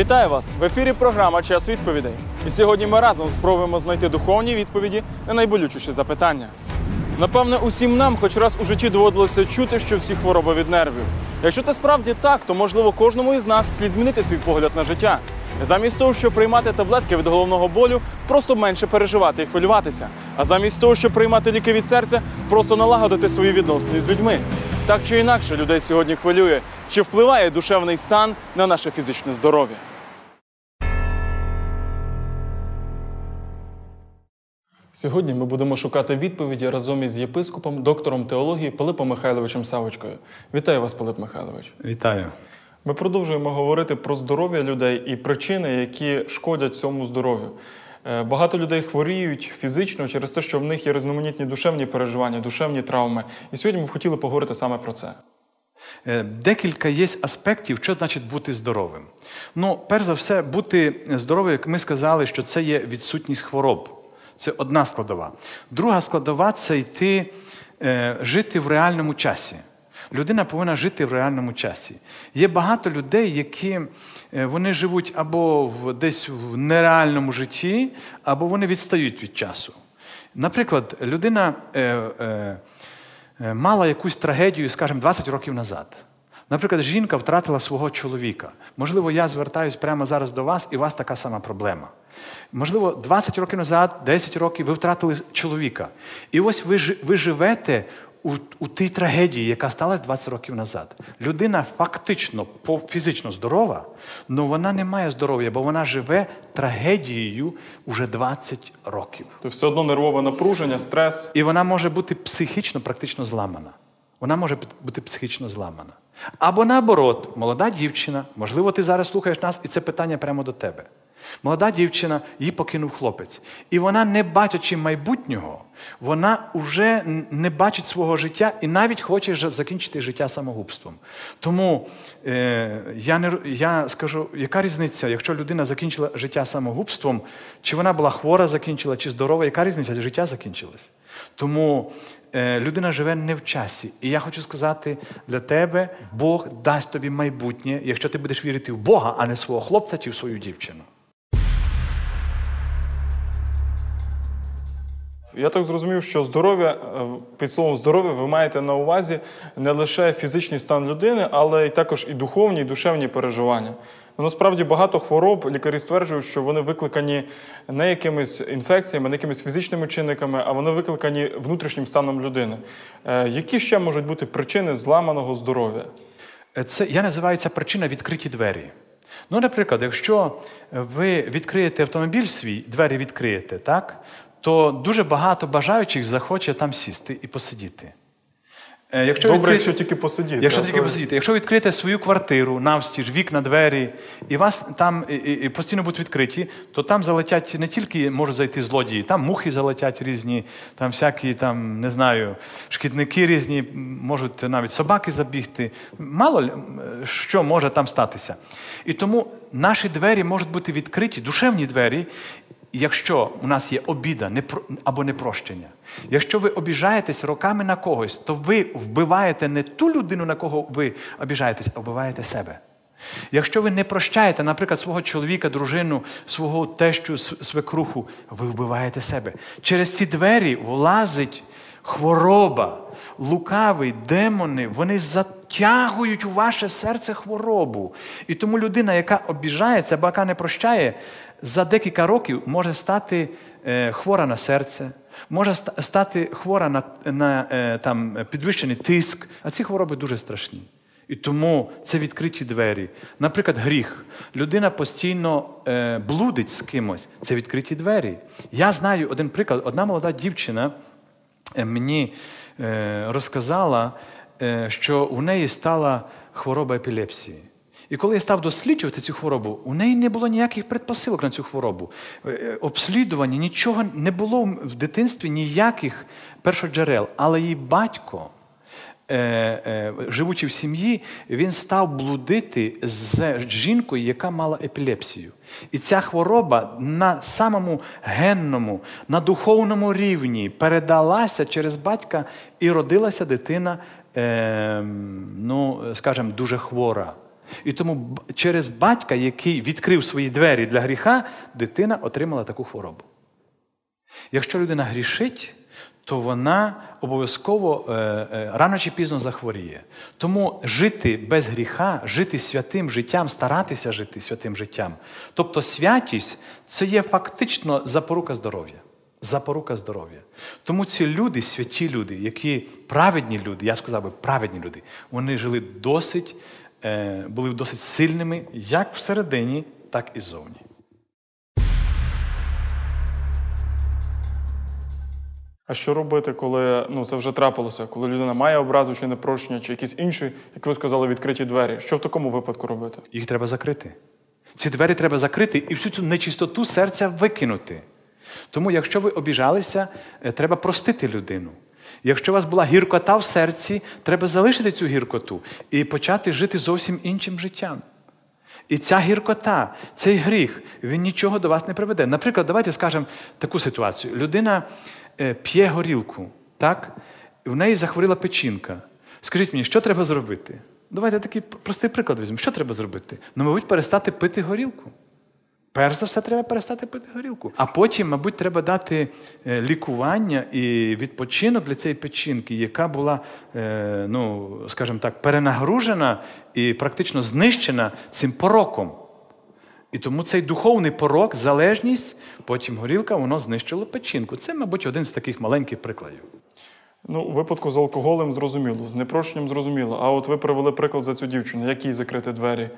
Вітаю вас! В ефірі програма Час відповідей. І сьогодні ми разом спробуємо знайти духовні відповіді на найболючіші запитання. Напевне, усім нам хоч раз у житті доводилося чути, що всі хвороби від нервів. Якщо це справді так, то можливо кожному із нас слід змінити свій погляд на життя. Замість того, щоб приймати таблетки від головного болю, просто менше переживати і хвилюватися. А замість того, щоб приймати ліки від серця, просто налагодити свої відносини з людьми. Так чи інакше, людей сьогодні хвилює, чи впливає душевний стан на наше фізичне здоров'я. Сьогодні ми будемо шукати відповіді разом із єпископом, доктором теології Пилипом Михайловичем Савочкою. Вітаю вас, Пилип Михайлович. Вітаю. Ми продовжуємо говорити про здоров'я людей і причини, які шкодять цьому здоров'ю. Е, Багато людей хворіють фізично через те, що в них є різноманітні душевні переживання, душевні травми. І сьогодні ми б хотіли поговорити саме про це. Е, Декілька є аспектів, що значить бути здоровим. Ну, перш за все, бути здоровим, як ми сказали, що це є відсутність хвороб. Це одна складова. Друга складова це йти е, жити в реальному часі. Людина повинна жити в реальному часі. Є багато людей, які е, вони живуть або в, десь в нереальному житті, або вони відстають від часу. Наприклад, людина е, е, е, мала якусь трагедію, скажімо, 20 років назад. Наприклад, жінка втратила свого чоловіка. Можливо, я звертаюсь прямо зараз до вас, і у вас така сама проблема. Можливо, 20 років назад, 10 років ви втратили чоловіка. І ось ви, ви живете у, у тій трагедії, яка сталася 20 років назад. Людина фактично фізично здорова, але вона не має здоров'я, бо вона живе трагедією уже 20 років. То все одно нервове напруження, стрес. І вона може бути психічно практично зламана. Вона може бути психічно зламана. Або наоборот, молода дівчина, можливо, ти зараз слухаєш нас, і це питання прямо до тебе. Молода дівчина, її покинув хлопець. І вона, не бачачи майбутнього, вона вже не бачить свого життя і навіть хоче закінчити життя самогубством. Тому е, я, не, я скажу, яка різниця, якщо людина закінчила життя самогубством, чи вона була хвора, закінчила, чи здорова, яка різниця? Життя закінчилось. Тому е, людина живе не в часі. І я хочу сказати для тебе, Бог дасть тобі майбутнє, якщо ти будеш вірити в Бога, а не в свого хлопця чи в свою дівчину. Я так зрозумів, що здоров'я е, під словом здоров'я ви маєте на увазі не лише фізичний стан людини, але й також і духовні, і душевні переживання. Ну, Насправді багато хвороб лікарі стверджують, що вони викликані не якимись інфекціями, не якимись фізичними чинниками, а вони викликані внутрішнім станом людини. Е, Які ще можуть бути причини зламаного здоров'я? Е, Це я називаю це причина відкриті двері. Ну, наприклад, якщо ви відкриєте автомобіль свій, двері відкриєте, так, то дуже багато бажаючих захоче там сісти і посидіти. Е, Якщо Добре, відкри- якщо тільки посидіти. Якщо тільки то- посидіти, якщо відкрити свою квартиру навстіж, вікна, двері, і вас там і, і постійно будуть відкриті, то там залетять не тільки можуть зайти злодії, там мухи залетять різні, там всякі там, не знаю, шкідники різні, можуть навіть собаки забігти. Мало що може там статися. І тому наші двері можуть бути відкриті, душевні двері, якщо у нас є обіда або непрощення, якщо ви обіжаєтесь роками на когось, то ви вбиваєте не ту людину, на кого ви обіжаєтесь, а вбиваєте себе. Якщо ви не прощаєте, наприклад, свого чоловіка, дружину, свого тещу, свекруху, ви вбиваєте себе. Через ці двері влазить хвороба, лукавий, демони, вони затягують у ваше серце хворобу. І тому людина, яка обіжається, або яка не прощає, за декілька років може стати е, хвора на серце, може стати хвора на, на е, там, підвищений тиск, а ці хвороби дуже страшні. І тому це відкриті двері. Наприклад, гріх. Людина постійно е, блудить з кимось. Це відкриті двері. Я знаю один приклад. Одна молода дівчина мені розказала, що у неї стала хвороба епілепсії. І коли я став досліджувати цю хворобу, у неї не було ніяких предпосилок на цю хворобу. Е, е, Обслідування, нічого не було в дитинстві ніяких першоджерел. Але її батько е, живучи в сім'ї, він став блудити з жінкою, яка мала епілепсію. І ця хвороба на самому генному, на духовному рівні передалася через батька і родилася дитина, е, ну, скажімо, дуже хвора. І тому через батька, який відкрив свої двері для гріха, дитина отримала таку хворобу. Якщо людина грішить, то вона обов'язково е, е, рано чи пізно захворіє. Тому жити без гріха, жити святим життям, старатися жити святим життям. Тобто святість це є фактично запорука здоров'я. Запорука здоров'я. Тому ці люди, святі люди, які праведні люди, я сказав би праведні люди, вони жили досить, були досить сильними як всередині, так і ззовні. А що робити, коли ну це вже трапилося, коли людина має образу чи непрощення, чи якісь інші, як ви сказали, відкриті двері? Що в такому випадку робити? Їх треба закрити. Ці двері треба закрити і всю цю нечистоту серця викинути. Тому, якщо ви обіжалися, е, треба простити людину. Якщо у вас була гіркота в серці, треба залишити цю гіркоту і почати жити зовсім іншим життям. І ця гіркота, цей гріх, він нічого до вас не приведе. Наприклад, давайте скажемо таку ситуацію. Людина е, п'є горілку, так? В неї захворіла печінка. Скажіть мені, що треба зробити? Давайте такий простий приклад візьмемо. Що треба зробити? Ну, мабуть, перестати пити горілку. Перш за все, треба перестати пити горілку. А потім, мабуть, треба дати е, лікування і відпочинок для цієї печінки, яка була, е, ну, скажімо так, перенагружена і практично знищена цим пороком. І тому цей духовний порок, залежність, потім горілка, воно знищило печінку. Це, мабуть, один з таких маленьких прикладів. Ну, у випадку з алкоголем зрозуміло, з непрощенням зрозуміло. А от ви привели приклад за цю дівчину, як закрити двері?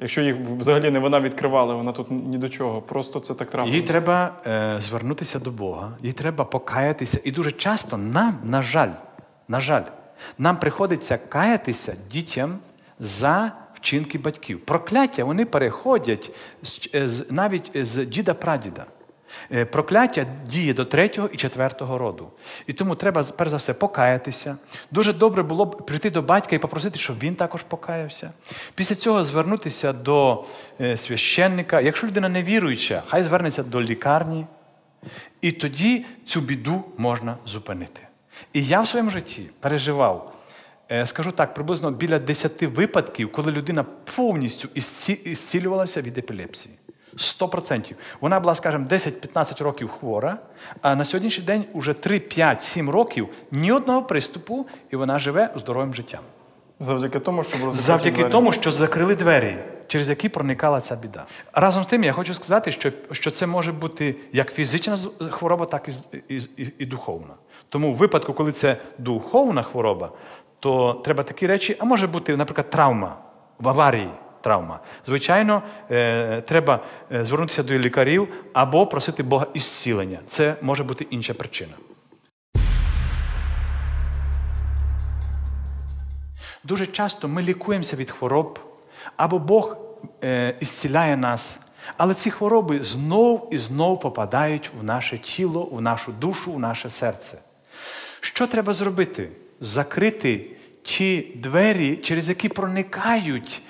Якщо їх взагалі не вона відкривала, вона тут ні до чого. Просто це так трапилося. Їй треба е, звернутися до Бога, їй треба покаятися. І дуже часто нам, на жаль, на жаль, нам приходиться каятися дітям за вчинки батьків. Прокляття вони переходять з, е, навіть з діда-прадіда. Е, Прокляття діє до третього і четвертого роду. І тому треба, перш за все, покаятися. Дуже добре було б прийти до батька і попросити, щоб він також покаявся. Після цього звернутися до е, священника. Якщо людина не віруюча, хай звернеться до лікарні. І тоді цю біду можна зупинити. І я в своєму житті переживав, е, скажу так, приблизно біля 10 випадків, коли людина повністю ісцілювалася від епілепсії. 100%. Вона була, скажімо, 10-15 років хвора, а на сьогоднішній день уже 3, 5, 7 років ні одного приступу, і вона живе здоровим життям. Завдяки тому, що закриті Завдяки двері. тому, що закрили двері, через які проникала ця біда. Разом з тим, я хочу сказати, що, що це може бути як фізична хвороба, так і, і, і, і духовна. Тому в випадку, коли це духовна хвороба, то треба такі речі, а може бути, наприклад, травма в аварії. Травма. Звичайно, е, треба е, звернутися до лікарів або просити Бога ісцілення. Це може бути інша причина. Дуже часто ми лікуємося від хвороб, або Бог е, ісціляє нас, але ці хвороби знов і знов попадають в наше тіло, в нашу душу, в наше серце. Що треба зробити? Закрити ті двері, через які проникають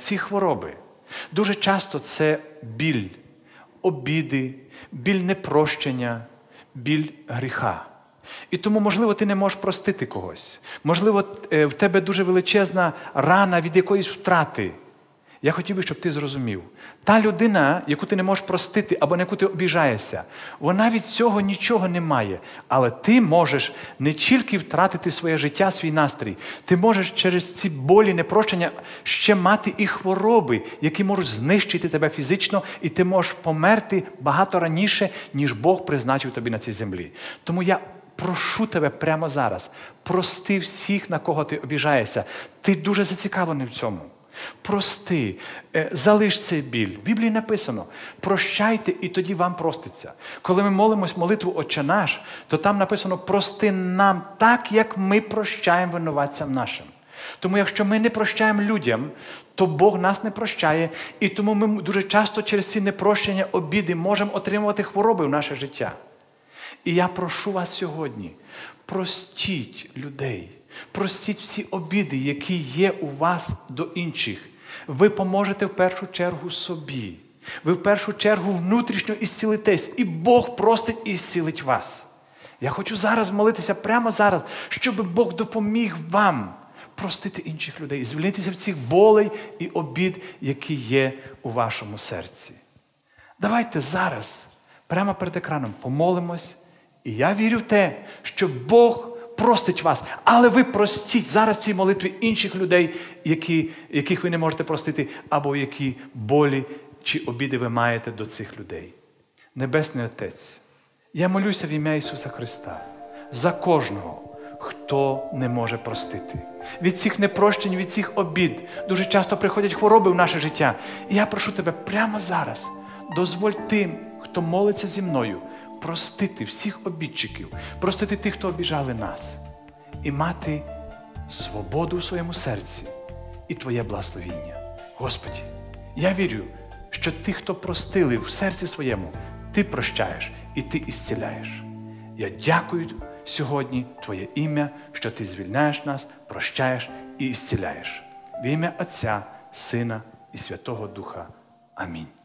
ці хвороби. Дуже часто це біль, обіди, біль непрощення, біль гріха. І тому, можливо, ти не можеш простити когось. Можливо, е, в тебе дуже величезна рана від якоїсь втрати. Я хотів би, щоб ти зрозумів. Та людина, яку ти не можеш простити або на яку ти обіжаєшся, вона від цього нічого не має. Але ти можеш не тільки втратити своє життя, свій настрій, ти можеш через ці болі, непрощення ще мати і хвороби, які можуть знищити тебе фізично, і ти можеш померти багато раніше, ніж Бог призначив тобі на цій землі. Тому я прошу тебе прямо зараз, прости всіх, на кого ти обіжаєшся. Ти дуже зацікавлений в цьому. Прости, е, залиш цей біль. В Біблії написано: прощайте, і тоді вам проститься. Коли ми молимось молитву Отче наш, то там написано прости нам так, як ми прощаємо винуватцям нашим. Тому якщо ми не прощаємо людям, то Бог нас не прощає, і тому ми дуже часто через ці непрощення обіди можемо отримувати хвороби в наше життя. І я прошу вас сьогодні, простіть людей, простіть всі обіди, які є у вас до інших. Ви поможете в першу чергу собі. Ви в першу чергу внутрішньо ісцілитесь, і Бог простить і ісцілить вас. Я хочу зараз молитися прямо зараз, щоб Бог допоміг вам простити інших людей, звільнитися від цих болей і обід, які є у вашому серці. Давайте зараз, прямо перед екраном, помолимось. І я вірю в те, що Бог простить вас, але ви простіть зараз в цій молитві інших людей, які, яких ви не можете простити, або які болі чи обіди ви маєте до цих людей. Небесний Отець, я молюся в ім'я Ісуса Христа за кожного, хто не може простити. Від цих непрощень, від цих обід дуже часто приходять хвороби в наше життя. І я прошу тебе прямо зараз, дозволь тим, хто молиться зі мною, простити всіх обідчиків, простити тих, хто обіжали нас, і мати свободу в своєму серці і Твоє благословіння. Господі, я вірю, що ти, хто простили в серці своєму, ти прощаєш і ти ісціляєш. Я дякую сьогодні Твоє ім'я, що Ти звільняєш нас, прощаєш і ісціляєш. В ім'я Отця, Сина і Святого Духа. Амінь.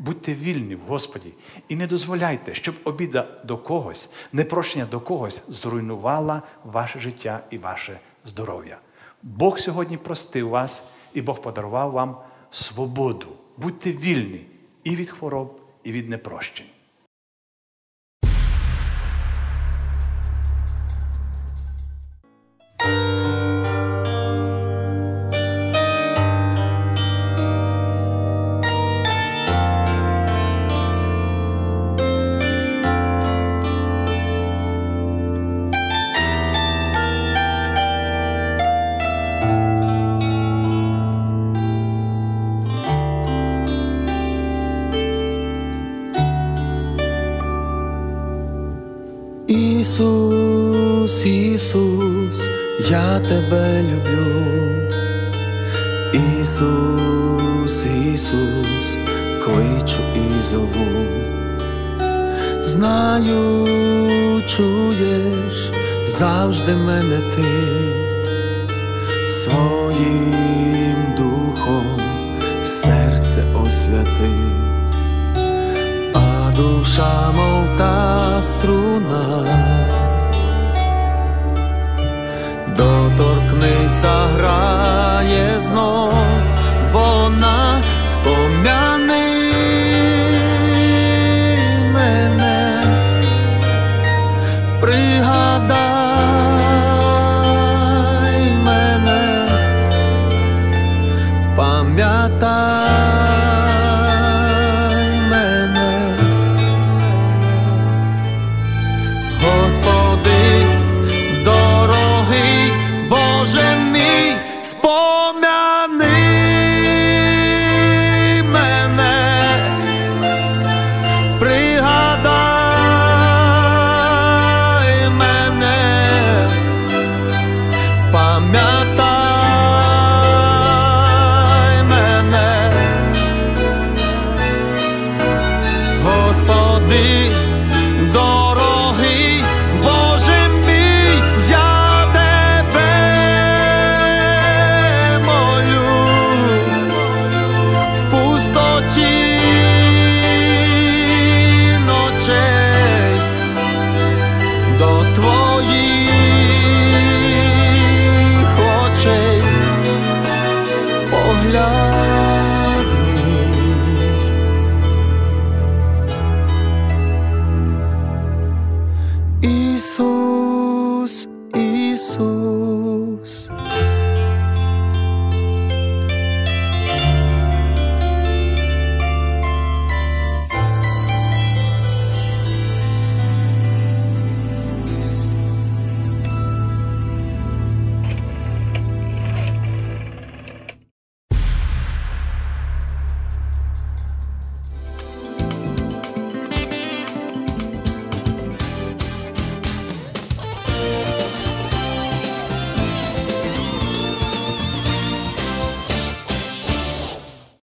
Будьте вільні в Господі і не дозволяйте, щоб обіда до когось, непрощення до когось зруйнувала ваше життя і ваше здоров'я. Бог сьогодні простив вас, і Бог подарував вам свободу. Будьте вільні і від хвороб, і від непрощень. Ісус, Ісус, я тебе люблю. Ісус, Ісус, кличу і зову. Знаю, чуєш завжди мене ти своїм духом серце освяти душа, мов та струна, доторкнися, заграє знов, вона